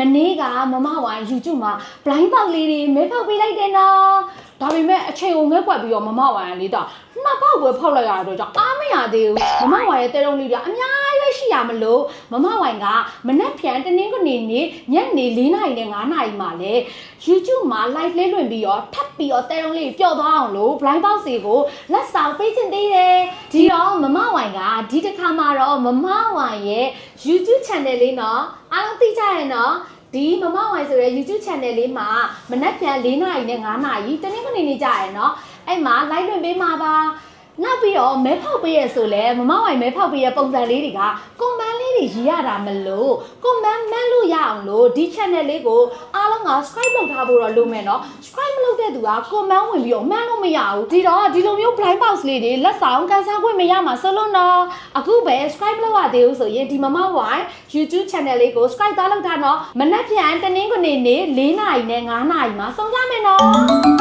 မနေ့ကမမဝိုင် YouTube မှာ blind box လေးတွေမဲဖောက်ပေးလိုက်တယ်နော်ဒါပေမဲ့အချိန်ကိုငဲကွက်ပြီးတော့မမဝိုင်ကလေးတော့နှစ်ပေါက်ပဲဖောက်လိုက်ရတဲ့အတွက်ကြောင့်အားမရသေးဘူးမမဝိုင်ရဲ့တဲတုံးလေးတွေကအများ ကြီးပဲရှိရမလို့မမဝိုင်ကမနက်ဖြန်တနင်္ဂနွေနေ့ညနေ4နာရီနဲ့5နာရီမှာလဲ YouTube မှာ live လေးလွှင့်ပြီးတော့ထပ်ပြီးတော့တဲတုံးလေးပျော့သွားအောင်လို့ blind box တွေကိုလက်ဆောင်ပေးချင်သေးတယ်ဒီတော့မမဝိုင်ကဒီတစ်ခါမှာတော့မမဝိုင်ရဲ့ YouTube channel လေးနော်အားလုံးသိကြရနော်ဒီမမဝိုင်ဆိုတဲ့ YouTube channel လေးမှာမနက်ဖြန်၄နာရီနဲ့5နာရီတနင်္ဂနွေနေ့ကြရနော်အဲ့မှာ live လွှင့်ပေးမှာပါ နောက်ပြီးတော့မဲဖောက်ပေးရဆိုလဲမမဝိုင်မဲဖောက်ပေးရပုံစံလေးတွေကကွန်မန့်လေးတွေရေးရတာမလို့ကွန်မန့်မန့်လို့ရအောင်လို့ဒီ channel လေးကိုအားလုံးက subscribe လုပ်ထားဖို့တော့လုပ်မယ်နော် subscribe မလုပ်တဲ့သူကကွန်မန့်ဝင်ပြီးတော့မှန်းလို့မရဘူးဒီတော့ဒီလိုမျိုး blind box လေးတွေလက်ဆောင်ကန်ဆယ်ခွင့်မရမှာဆိုလို့နော်အခုပဲ subscribe လုပ်ရသေးဘူးဆိုရင်ဒီမမဝိုင် YouTube channel လေးကို subscribe သားလုပ်ထားနော်မနက်ဖြန်တနင်္ဂနွေနေ့၄နာရီနဲ့၅နာရီမှာဆုံးကြမယ်နော်